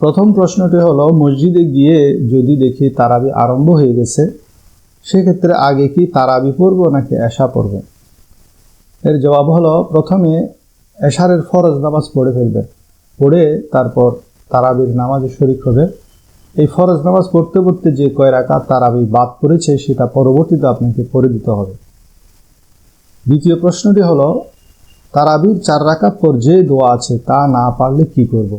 প্রথম প্রশ্নটি হলো, মসজিদে গিয়ে যদি দেখি তারাবি আরম্ভ হয়ে গেছে, সেক্ষেত্রে আগে কি তারাবি পড়ব নাকি এশা পড়ব? এর জবাব হলো, প্রথমে এশারের ফরজ নামাজ পড়ে ফেলবে। পড়ে তারপর তারাবির নামাজে শরিক হবে। এই ফরজ নামাজ পড়তে পড়তে যে কয় রাকাত তারাবি বাদ পড়েছে, সেটা পরবর্তীতে আপনাকে পড়ে দিতে হবে। দ্বিতীয় প্রশ্নটি হলো, তারাবির চার রাকাত পর যে দোয়া আছে তা না পারলে কি করব।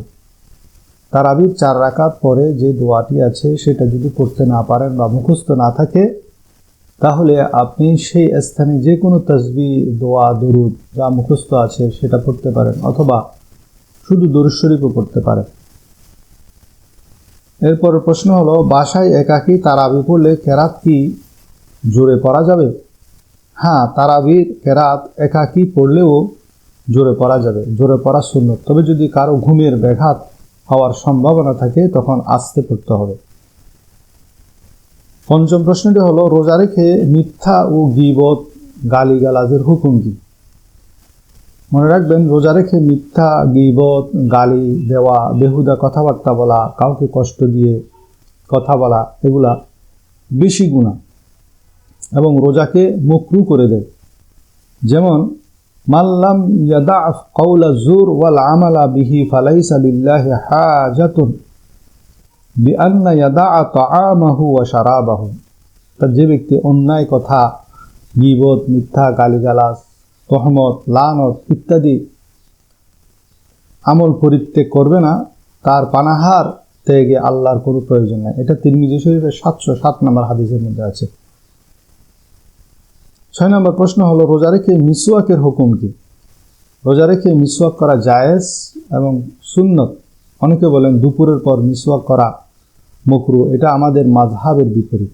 তারাবির চার রাকাত পরে যে দোয়াটি আছে সেটা যদি পড়তে না পারেন বা মুখস্থ না থাকে, তাহলে আপনি সেই স্থানে যে কোনো তসবি, দোয়া, দরুদ যা মুখস্থ আছে সেটা পড়তে পারেন অথবা শুধু দরুদ শরীফও পড়তে পারেন। এরপর প্রশ্ন হলো, বাসায় একাকী তারাবি পড়লে কেরাত কি জোরে পড়া যাবে? হ্যাঁ তারাবির কেরাত একাকী পড়লেও জোরে পড়া যাবে, জোরে পড়া শূন্য তবে যদি কারও ঘুমের ব্যাঘাত হওয়ার সম্ভাবনা থাকে, তখন আস্তে পড়তে হবে। পঞ্চম প্রশ্নটি হলো, রোজা রেখে মিথ্যা ও গিবত, গালিগালাজের হুকুম কি? মনে রাখবেন, রোজা রেখে মিথ্যা, গিবত, গালি দেওয়া, বেহুদা কথাবার্তা বলা, কাউকে কষ্ট দিয়ে কথা বলা, এগুলা বেশি গুণা এবং রোজাকে মকরু করে দেয়। যেমন মাল্লাম কৌলা জুর ওয়াল আমালা বিহি বিআন্না ইয়াদা তা যে ব্যক্তি অন্যায় কথা, গিবত, মিথ্যা, গালিগালাজ, তহমত, লানত ইত্যাদি আমল পরিত্যাগ করবে না, তার পানাহার ত্যাগে আল্লাহর কোনো প্রয়োজন নাই। এটা তিরমিজি শরীফের সাতশো সাত নম্বর হাদিসের মধ্যে আছে। ছয় নম্বর প্রশ্ন হলো, রোজা রেখে মিসওয়াকের হুকুম কি? রোজা রেখে মিসওয়াক করা জায়েজ এবং সুন্নত? অনেকে বলেন, দুপুরের পর মিসওয়াক করা মকরু। এটা আমাদের মাঝহাবের বিপরীত।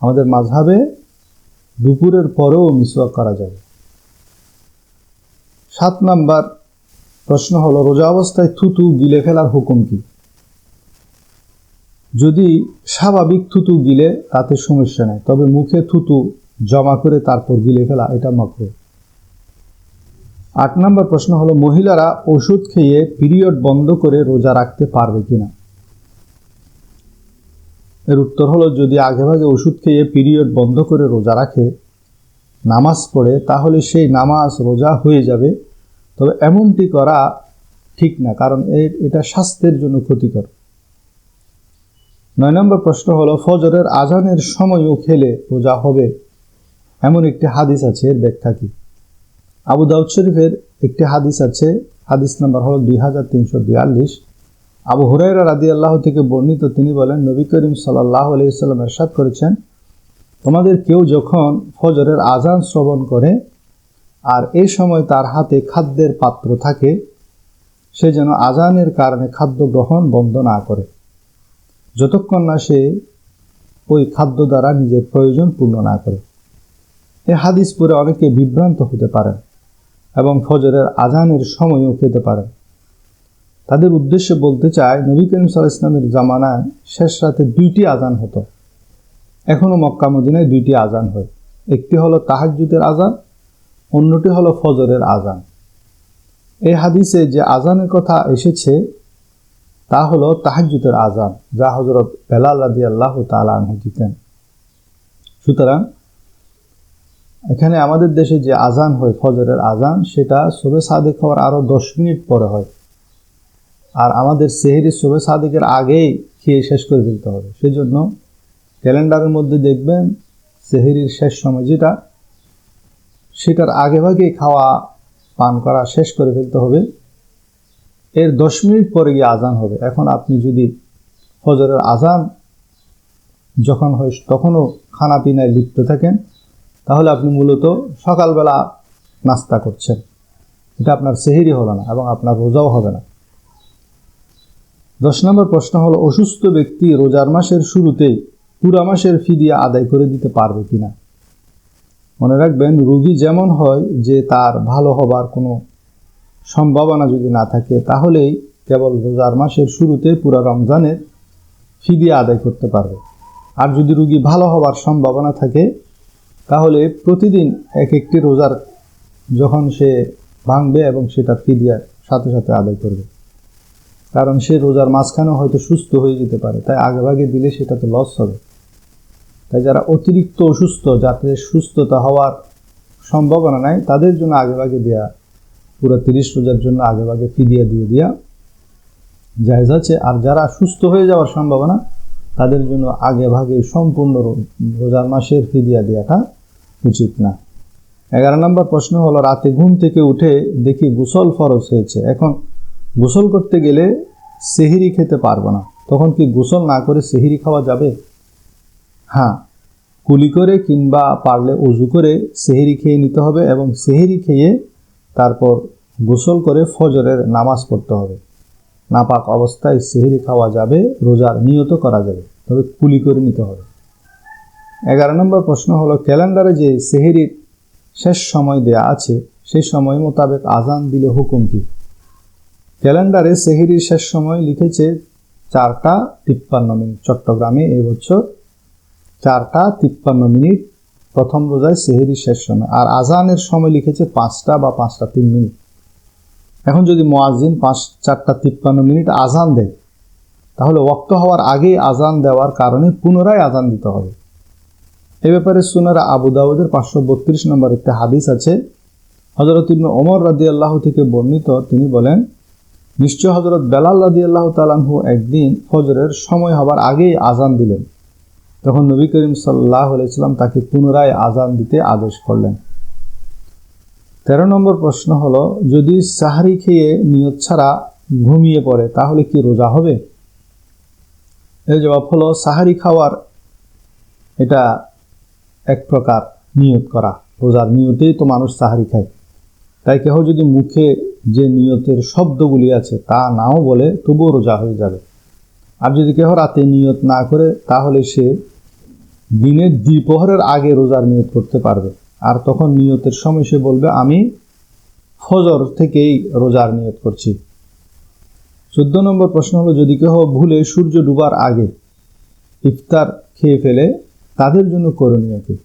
আমাদের মাঝহাবে দুপুরের পরেও মিসওয়াক করা যাবে সাত নাম্বার প্রশ্ন হলো, রোজা অবস্থায় থুতু গিলে ফেলার হুকুম কি? যদি স্বাভাবিক থুতু গিলে, তাতে সমস্যা নেই। তবে মুখে থুতু জমা করে তারপর গিলে ফেলা, এটা মকরু। আট নম্বর প্রশ্ন হলো, মহিলারা ওষুধ খেয়ে পিরিয়ড বন্ধ করে রোজা রাখতে পারবে কিনা? এর উত্তর হলো, যদি আগেভাগে ওষুধ খেয়ে পিরিয়ড বন্ধ করে রোজা রাখে, নামাজ পড়ে, তাহলে সেই নামাজ রোজা হয়ে যাবে। তবে এমনটি করা ঠিক না, কারণ এটা স্বাস্থ্যের জন্য ক্ষতিকর। নয় নম্বর প্রশ্ন হলো, ফজরের আজানের সময়ও খেলে রোজা হবে? এমন একটি হাদিস আছে, এর ব্যাখ্যা কি? আবু দাউদ শরীফের একটি হাদিস আছে, হাদিস নাম্বার হল দুই হাজার তিনশো বিয়াল্লিশ। আবু হুরাইরা রাদি আল্লাহ থেকে বর্ণিত, তিনি বলেন, নবী করিম সাল্লাহ আলহিসাল্লাম এরশাদ করেছেন, তোমাদের কেউ যখন ফজরের আজান শ্রবণ করে আর এই সময় তার হাতে খাদ্যের পাত্র থাকে, সে যেন আজানের কারণে খাদ্য গ্রহণ বন্ধ না করে। যতক্ষণ না সে ওই খাদ্য দ্বারা নিজের প্রয়োজন পূর্ণ না করে। এ হাদিস পরে অনেকে বিভ্রান্ত হতে পারেন এবং ফজরের আজানের সময়ও খেতে পারেন। তাদের উদ্দেশ্যে বলতে চায় নবী করিম সাল ইসলামের জামানায় শেষ রাতে দুইটি আজান হতো। এখনও মক্কা মদিনায় দুইটি আজান হয়। একটি হলো তাহাজুদের আজান, অন্যটি হলো ফজরের আজান। এই হাদিসে যে আজানের কথা এসেছে, তা হলো তাহাজুদের আজান, যা হজরত বেলাল রাদি আল্লাহ তালা দিতেন। সুতরাং এখানে আমাদের দেশে যে আজান হয়, ফজরের আজান, সেটা শোভে সাদেক হওয়ার আরও দশ মিনিট পরে হয়। আর আমাদের সেহেরি শোভে সাদেকের আগেই খেয়ে শেষ করে ফেলতে হবে। সেজন্য ক্যালেন্ডারের মধ্যে দেখবেন সেহেরির শেষ সময় যেটা, সেটার আগে ভাগে খাওয়া, পান করা শেষ করে ফেলতে হবে। এর দশ মিনিট পরে গিয়ে আজান হবে। এখন আপনি যদি ফজরের আজান যখন হয়, তখনও খানা পিনায় লিপ্ত থাকেন। তাহলে আপনি মূলত সকালবেলা নাস্তা করছেন। এটা আপনার সেহেরি হলো না এবং আপনার রোজাও হবে না। দশ নম্বর প্রশ্ন হলো, অসুস্থ ব্যক্তি রোজার মাসের শুরুতে পুরা মাসের ফিদিয়া আদায় করে দিতে পারবে কিনা? মনে রাখবেন, রুগী যেমন হয় যে তার ভালো হবার কোনো সম্ভাবনা যদি না থাকে, তাহলেই কেবল রোজার মাসের শুরুতে পুরা রমজানের ফিদিয়া আদায় করতে পারবে। আর যদি রুগী ভালো হবার সম্ভাবনা থাকে তাহলে প্রতিদিন এক একটি রোজার যখন সে ভাঙবে এবং সেটা ফিদিয়ার সাথে সাথে আদায় করবে। কারণ সে রোজার মাঝখানেও হয়তো সুস্থ হয়ে যেতে পারে, তাই আগেভাগে দিলে সেটা তো লস হবে। তাই যারা অতিরিক্ত অসুস্থ যাতে সুস্থতা হওয়ার সম্ভাবনা নাই, তাদের জন্য আগেভাগে দেয়া, পুরো তিরিশ রোজার জন্য আগেভাগে ফিদিয়া দিয়ে দেওয়া জায়জ আছে। আর যারা সুস্থ হয়ে যাওয়ার সম্ভাবনা তাদের জন্য আগে ভাগে সম্পূর্ণ রোজার মাসের ফিদিয়া দেওয়াটা উচিত না। এগারো নম্বর প্রশ্ন হলো, রাতে ঘুম থেকে উঠে দেখি গোসল ফরজ হয়েছে। এখন গোসল করতে গেলে সেহিরি খেতে পারব না। তখন কি গোসল না করে সেহিরি খাওয়া যাবে? হ্যাঁ কুলি করে কিংবা পারলে উজু করে সেহেরি খেয়ে নিতে হবে এবং সেহেরি খেয়ে তারপর গোসল করে ফজরের নামাজ পড়তে হবে। নাপাক অবস্থায় সেহেরি খাওয়া যাবে, রোজার নিয়ত করা যাবে। তবে কুলি করে নিতে হবে। এগারো নম্বর প্রশ্ন হলো, ক্যালেন্ডারে যে সেহেরির শেষ সময় দেয়া আছে সেই সময় মোতাবেক আজান দিলে হুকুম কি? ক্যালেন্ডারে সেহেরির শেষ সময় লিখেছে চারটা তিপ্পান্ন মিনিট। চট্টগ্রামে এই বছর চারটা তিপ্পান্ন মিনিট প্রথম রোজায় সেহেরির শেষ সময়। আর আজানের সময় লিখেছে পাঁচটা বা পাঁচটা তিন মিনিট। এখন যদি মোয়াজিন পাঁচ চারটা তিপ্পান্ন মিনিট আজান দেয়, তাহলে ওক্ত হওয়ার আগেই আজান দেওয়ার কারণে পুনরায় আজান দিতে হবে। এ ব্যাপারে সুনারা আবু দাউদের পাঁচশো বত্রিশ নম্বর একটা হাদিস আছে। হজরত ইবনে ওমর রাদি আল্লাহ থেকে বর্ণিত, তিনি বলেন, নিশ্চয় হজরত বেলাল রাদি আল্লাহ তালাহু একদিন ফজরের সময় হবার আগেই আজান দিলেন। তখন নবী করিম সাল্লাহ আলাইসাল্লাম তাকে পুনরায় আজান দিতে আদেশ করলেন। তেরো নম্বর প্রশ্ন হলো, যদি সাহারি খেয়ে নিয়ত ছাড়া ঘুমিয়ে পড়ে, তাহলে কি রোজা হবে? এর জবাব হলো, সাহারি খাওয়ার এটা এক প্রকার নিয়ত করা। রোজার নিয়তেই তো মানুষ সাহারি খায়। তাই কেহ যদি মুখে যে নিয়তের শব্দগুলি আছে, তা নাও বলে, তবুও রোজা হয়ে যাবে। আর যদি কেহ রাতে নিয়ত না করে, তাহলে সে দিনের দ্বিপহরের আগে রোজার নিয়ত করতে পারবে। আর তখন নিয়তের সময় সে বলবে, আমি ফজর থেকেই রোজার নিয়ত করছি। চোদ্দ নম্বর প্রশ্ন হলো, যদি কেহ ভুলে সূর্য ডুবার আগে ইফতার খেয়ে ফেলে, তাদের জন্য করণীয় কি?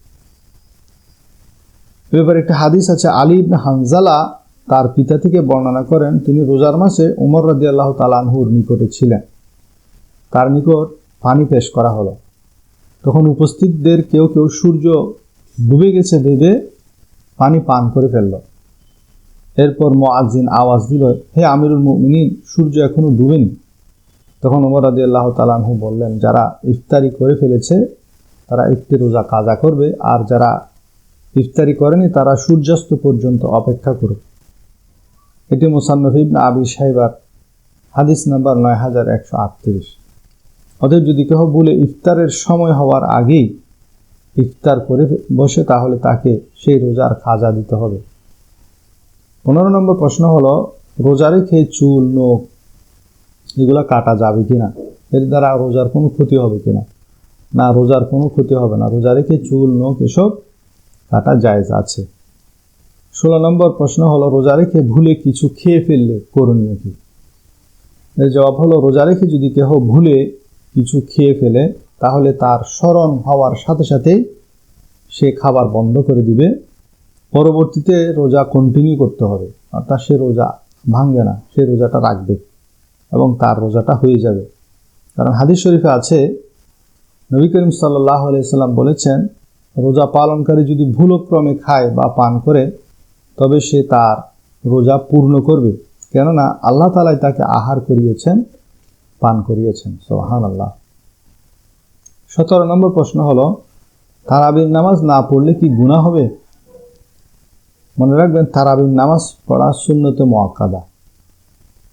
ব্যাপারে একটা হাদিস আছে, আলী ইবনে হানজালা তার পিতা থেকে বর্ণনা করেন, তিনি রোজার মাসে উমর রাজি আল্লাহ তালানহুর নিকটে ছিলেন। তার নিকট পানি পেশ করা হলো। তখন উপস্থিতদের কেউ কেউ সূর্য ডুবে গেছে ভেবে পানি পান করে ফেলল। এরপর মোয়াজিন আওয়াজ দিল, হে আমিরুল মুমিনিন, সূর্য এখনও ডুবেনি? তখন ওমর রাজি আল্লাহ তালানহু বললেন, যারা ইফতারি করে ফেলেছে, তারা একটি রোজা কাজা করবে, আর যারা ইফতারি করেনি, তারা সূর্যাস্ত পর্যন্ত অপেক্ষা করুক। এটি মুসান্নফ ইবনে আবি সাহেবার হাদিস নাম্বার নয় হাজার একশো আটত্রিশ। অতএব যদি কেহ বলে ইফতারের সময় হওয়ার আগেই ইফতার করে বসে, তাহলে তাকে সেই রোজার খাজা দিতে হবে। পনেরো নম্বর প্রশ্ন হলো, রোজা রেখে চুল, নোখ এগুলা কাটা যাবে কিনা? এর দ্বারা রোজার কোনো ক্ষতি হবে কিনা? না, রোজার কোনো ক্ষতি হবে না। রোজা রেখে চুল, নোখ এসব কাটা জায়েজ আছে। ষোলো নম্বর প্রশ্ন হলো, রোজা রেখে ভুলে কিছু খেয়ে ফেললে করণীয় কি? এর জবাব হলো, রোজা রেখে যদি কেহ ভুলে কিছু খেয়ে ফেলে তাহলে তার স্মরণ হওয়ার সাথে সাথেই সে খাবার বন্ধ করে দিবে। পরবর্তীতে রোজা কন্টিনিউ করতে হবে। অর্থাৎ সে রোজা ভাঙবে না, সে রোজাটা রাখবে এবং তার রোজাটা হয়ে যাবে। কারণ হাদিস শরীফে আছে, নবী করিম সাল্লাহ আলাইসাল্লাম বলেছেন, রোজা পালনকারী যদি ভুলক্রমে খায় বা পান করে, তবে সে তার রোজা পূর্ণ করবে। কেননা আল্লাহ তালাই তাকে আহার করিয়েছেন, পান করিয়েছেন। সোহান আল্লাহ সতেরো নম্বর প্রশ্ন হলো, তারাবির নামাজ না পড়লে কি গুণা হবে? মনে রাখবেন, তারাবির নামাজ পড়া শূন্যতে মোয়াক্কাদা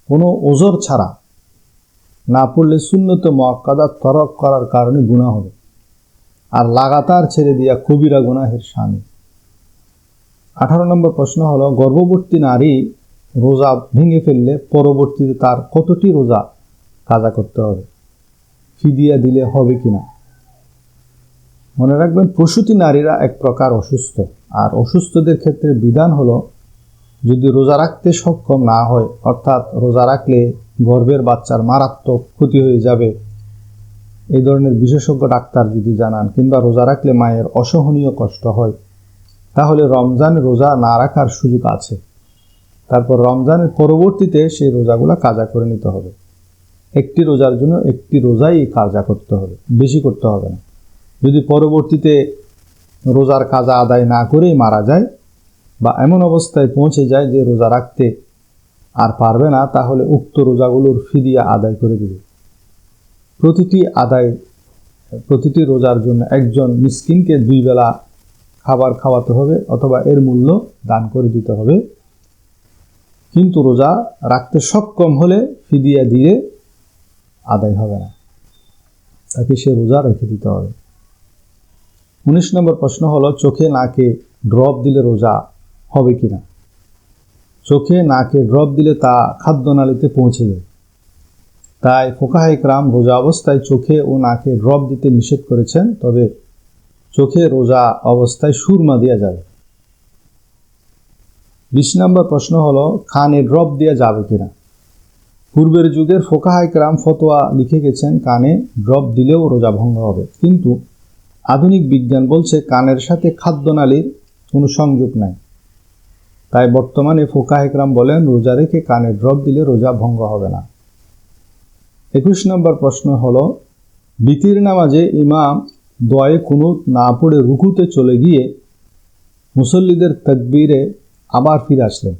কোনো ওজোর ছাড়া না পড়লে শূন্যতে মোয়াক্কাদা তরক করার কারণে গুণা হবে। আর লাগাতার ছেড়ে দিয়া কবিরা গুনাহের স্বামী আঠারো নম্বর প্রশ্ন হলো, গর্ভবতী নারী রোজা ভেঙে ফেললে পরবর্তীতে তার কতটি রোজা কাজা করতে হবে? ফিদিয়া দিলে হবে কিনা? মনে রাখবেন, প্রসূতি নারীরা এক প্রকার অসুস্থ। আর অসুস্থদের ক্ষেত্রে বিধান হলো, যদি রোজা রাখতে সক্ষম না হয়, অর্থাৎ রোজা রাখলে গর্ভের বাচ্চার মারাত্মক ক্ষতি হয়ে যাবে। এই ধরনের বিশেষজ্ঞ ডাক্তার যদি জানান, কিংবা রোজা রাখলে মায়ের অসহনীয় কষ্ট হয়, তাহলে রমজান রোজা না রাখার সুযোগ আছে। তারপর রমজানের পরবর্তীতে সেই রোজাগুলো কাজা করে নিতে হবে। একটি রোজার জন্য একটি রোজাই কাজা করতে হবে, বেশি করতে হবে না। যদি পরবর্তীতে রোজার কাজা আদায় না করেই মারা যায় বা এমন অবস্থায় পৌঁছে যায় যে রোজা রাখতে আর পারবে না, তাহলে উক্ত রোজাগুলোর ফিদিয়া আদায় করে দেবে। প্রতিটি আদায়, প্রতিটি রোজার জন্য একজন মিসকিনকে দুই বেলা খাবার খাওয়াতে হবে অথবা এর মূল্য দান করে দিতে হবে। কিন্তু রোজা রাখতে সক্ষম হলে ফিদিয়া দিয়ে আদায় হবে না। তাকে সে রোজা রেখে দিতে হবে। উনিশ নম্বর প্রশ্ন হলো, চোখে নাকে ড্রপ দিলে রোজা হবে কিনা? চোখে নাকে ড্রপ দিলে তা খাদ্যনালীতে পৌঁছে যায়। তাই ফোকাহাইকরাম রোজা অবস্থায় চোখে ও নাকে ড্রপ দিতে নিষেধ করেছেন, তবে চোখে রোজা অবস্থায় সুরমা দেওয়া যাবে। বিশ নম্বর প্রশ্ন হলো, কানে ড্রপ দেওয়া যাবে কিনা? পূর্বের যুগের ফোকাহাইকরাম ফতোয়া লিখে গেছেন, কানে ড্রপ দিলেও রোজা ভঙ্গ হবে। কিন্তু আধুনিক বিজ্ঞান বলছে কানের সাথে খাদ্যনালীর কোনো সংযোগ নাই। তাই বর্তমানে ফোকাহেকরাম বলেন, রোজা রেখে কানে ড্রপ দিলে রোজা ভঙ্গ হবে না। একুশ নম্বর প্রশ্ন হল, বিতির নামাজে ইমাম দয়ে কুনুত না পড়ে রুকুতে চলে গিয়ে মুসল্লিদের তকবীরে আবার ফিরে আসলেন।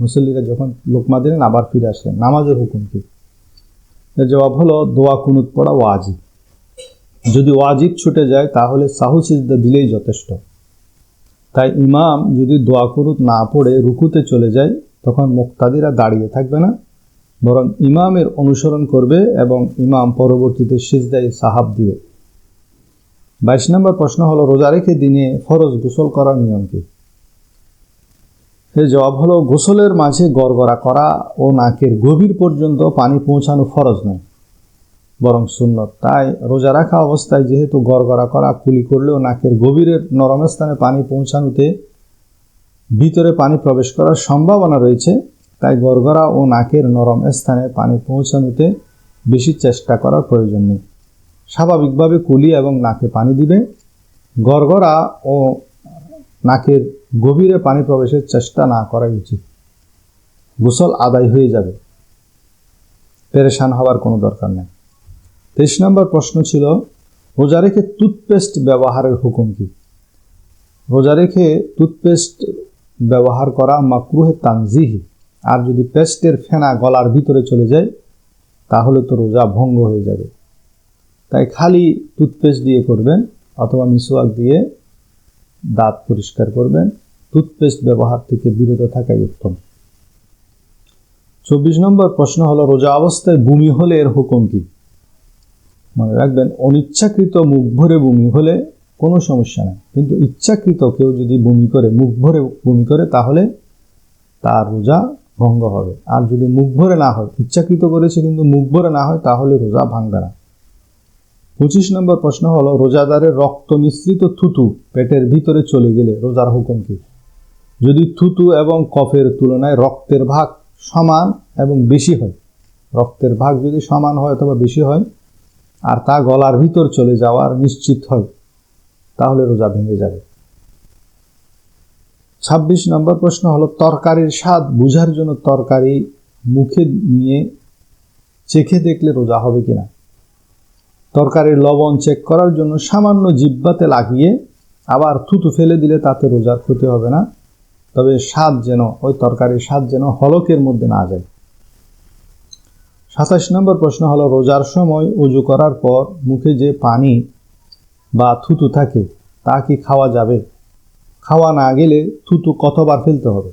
মুসল্লিরা যখন লোকমা দিলেন, আবার ফিরে আসলেন। নামাজের হুকুম কি? এর জবাব হলো, দোয়া কুনুত পড়া ওয়াজিব। যদি ওয়াজিব ছুটে যায়, তাহলে সাহু সিজদা দিলেই যথেষ্ট। তাই ইমাম যদি দোয়া কুনুত না পড়ে রুকুতে চলে যায়, তখন মুক্তাদিরা দাঁড়িয়ে থাকবে না। বরং ইমামের অনুসরণ করবে এবং ইমাম পরবর্তীতে সিজদায় সাহাব দিবে। বাইশ নম্বর প্রশ্ন হলো, রোজা রেখে দিনে ফরজ গোসল করার নিয়ম কি? এর জবাব হলো, গোসলের মাঝে গড়গড়া করা ও নাকের গভীর পর্যন্ত পানি পৌঁছানো ফরজ নয়। বরং সুন্নত। তাই রোজা রাখা অবস্থায় যেহেতু গড়গড়া করা, কুলি করলেও নাকের গভীরের নরম স্থানে পানি পৌঁছানোতে ভিতরে পানি প্রবেশ করার সম্ভাবনা রয়েছে, তাই গড়গড়া ও নাকের নরম স্থানে পানি পৌঁছানোতে বেশি চেষ্টা করার প্রয়োজন নেই। স্বাভাবিকভাবে কুলি এবং নাকে পানি দিবে। গড়গড়া ও নাকের গভীরে পানি প্রবেশের চেষ্টা না করাই উচিত। গোসল আদায় হয়ে যাবে। পেরেশান হওয়ার কোনো দরকার নেই। তেইশ নম্বর প্রশ্ন ছিল, রোজা রেখে টুথপেস্ট ব্যবহারের হুকুম কি? রোজা রেখে টুথপেস্ট ব্যবহার করা মাকরুহে তানজিহি। আর যদি পেস্টের ফেনা গলার ভিতরে চলে যায়, তাহলে তো রোজা ভঙ্গ হয়ে যাবে। তাই খালি টুথপেস্ট দিয়ে করবেন, অথবা মিসওয়াক দিয়ে দাঁত পরিষ্কার করবেন। টুথপেস্ট ব্যবহার থেকে বিরত থাকাই উত্তম। চব্বিশ নম্বর প্রশ্ন হলো, রোজা অবস্থায় বমি হলে এর হুকুম কি? মনে রাখবেন, অনিচ্ছাকৃত মুখ ভরে বমি হলে কোনো সমস্যা নেই। কিন্তু ইচ্ছাকৃত কেউ যদি বমি করে, মুখ ভরে বমি করে, তাহলে তার রোজা ভঙ্গ হবে। আর যদি মুখ ভরে না হয়, ইচ্ছাকৃত করেছে কিন্তু মুখ ভরে না হয়, তাহলে রোজা ভাঙ্গা না। পঁচিশ নম্বর প্রশ্ন হলো, রোজাদারের রক্ত মিশ্রিত থুতু পেটের ভিতরে চলে গেলে রোজার হুকুম কি? যদি থুতু এবং কফের তুলনায় রক্তের ভাগ সমান এবং বেশি হয়, রক্তের ভাগ যদি সমান হয় অথবা বেশি হয় আর তা গলার ভিতর চলে যাওয়ার নিশ্চিত হয়, তাহলে রোজা ভেঙে যাবে। ছাব্বিশ নম্বর প্রশ্ন হলো, তরকারির স্বাদ বুঝার জন্য তরকারি মুখে নিয়ে চেখে দেখলে রোজা হবে কিনা? তরকারির লবণ চেক করার জন্য সামান্য জিব্বাতে লাগিয়ে আবার থুতু ফেলে দিলে তাতে রোজার ক্ষতি হবে না। তবে স্বাদ যেন, ওই তরকারির স্বাদ যেন হলকের মধ্যে না যায়। সাতাশ নম্বর প্রশ্ন হলো, রোজার সময় উজু করার পর মুখে যে পানি বা থুতু থাকে, তা কি খাওয়া যাবে? খাওয়া না গেলে থুতু কতবার ফেলতে হবে?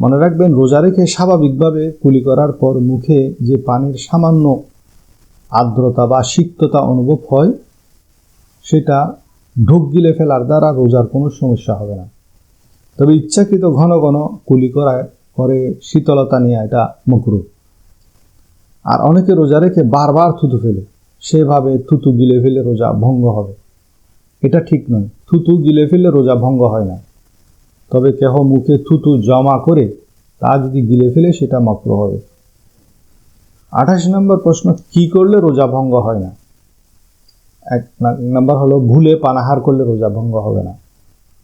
মনে রাখবেন, রোজা রেখে স্বাভাবিকভাবে কুলি করার পর মুখে যে পানির সামান্য আর্দ্রতা বা সিক্ততা অনুভব হয়, সেটা ঢোক গিলে ফেলার দ্বারা রোজার কোনো সমস্যা হবে না। তবে ইচ্ছাকৃত ঘন ঘন কুলি করায় করে শীতলতা নিয়ে এটা মকরু। আর অনেকে রোজা রেখে বারবার থুতু ফেলে। সেভাবে থুতু গিলে ফেলে রোজা ভঙ্গ হবে। এটা ঠিক নয়। থুতু গিলে ফেলে রোজা ভঙ্গ হয় না। তবে কেহ মুখে থুতু জমা করে তা যদি গিলে ফেলে, সেটা মক্র হবে। আঠাশ নম্বর প্রশ্ন, কি করলে রোজা ভঙ্গ হয় না, এক নাম্বার হলো, ভুলে পানাহার করলে রোজা ভঙ্গ হবে না।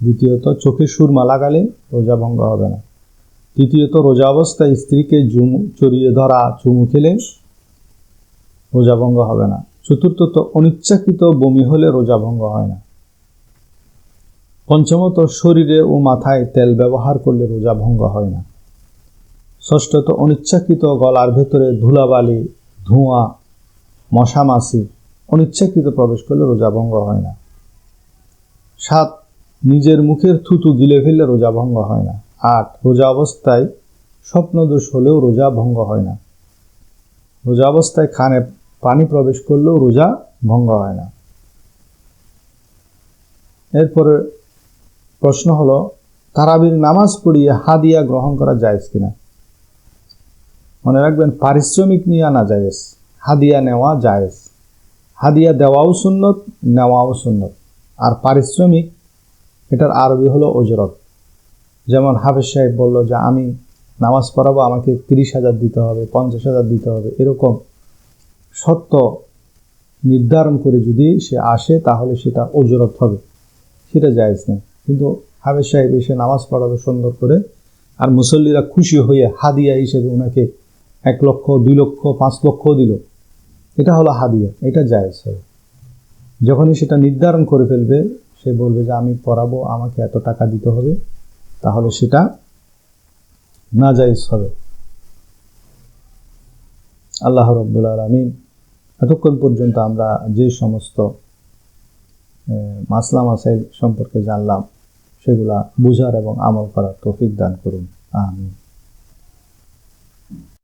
দ্বিতীয়ত, চোখে সুরমা লাগালে রোজা ভঙ্গ হবে না। তৃতীয়ত রোজা অবস্থায় স্ত্রীকে জুমু চড়িয়ে ধরা চুমু খেলে রোজা ভঙ্গ হবে না। চতুর্থত, অনিচ্ছাকৃত বমি হলে রোজা ভঙ্গ হয় না। পঞ্চমত, শরীরে ও মাথায় তেল ব্যবহার করলে রোজা ভঙ্গ হয় না। ষষ্ঠত, অনিচ্ছাকৃত গলার ভেতরে ধুলাবালি, ধোঁয়া, মশামাছি, অনিচ্ছাকৃত প্রবেশ করলে রোজা ভঙ্গ হয় না। সাত, নিজের মুখের থুতু গিলে ফেললে রোজা ভঙ্গ হয় না। আট রোজা অবস্থায় স্বপ্নদোষ হলেও রোজা ভঙ্গ হয় না। রোজা অবস্থায় খানে পানি প্রবেশ করলেও রোজা ভঙ্গ হয় না। এরপরে প্রশ্ন হলো, তারাবির নামাজ পড়িয়ে হাদিয়া গ্রহণ করা যায় কিনা? মনে রাখবেন, পারিশ্রমিক নিয়ে না জায়েজ, হাদিয়া নেওয়া জায়েজ। হাদিয়া দেওয়াও সুন্নত, নেওয়াও সুন্নত। আর পারিশ্রমিক, এটার আরবি হলো ওজরত যেমন হাফেজ সাহেব বলল যে, আমি নামাজ পড়াবো, আমাকে তিরিশ হাজার দিতে হবে, পঞ্চাশ হাজার দিতে হবে। এরকম সত্য নির্ধারণ করে যদি সে আসে, তাহলে সেটা ওজরত হবে। সেটা জায়েজ নেই। কিন্তু হাফেজ সাহেব এসে নামাজ পড়াবে সুন্দর করে, আর মুসল্লিরা খুশি হয়ে হাদিয়া হিসেবে ওনাকে এক লক্ষ, দুই লক্ষ, পাঁচ লক্ষ দিল। এটা হলো হাদিয়া, এটা জায়েজ হবে। যখনই সেটা নির্ধারণ করে ফেলবে, সে বলবে যে, আমি পড়াবো, আমাকে এত টাকা দিতে হবে। তাহলে সেটা না জায়েজ হবে। আল্লাহ রব্বুল আলমিন এতক্ষণ পর্যন্ত আমরা যে সমস্ত মাসলা মাসাইল সম্পর্কে জানলাম, সেগুলা বুঝার এবং আমল করার তৌফিক দান করুন। আমিন।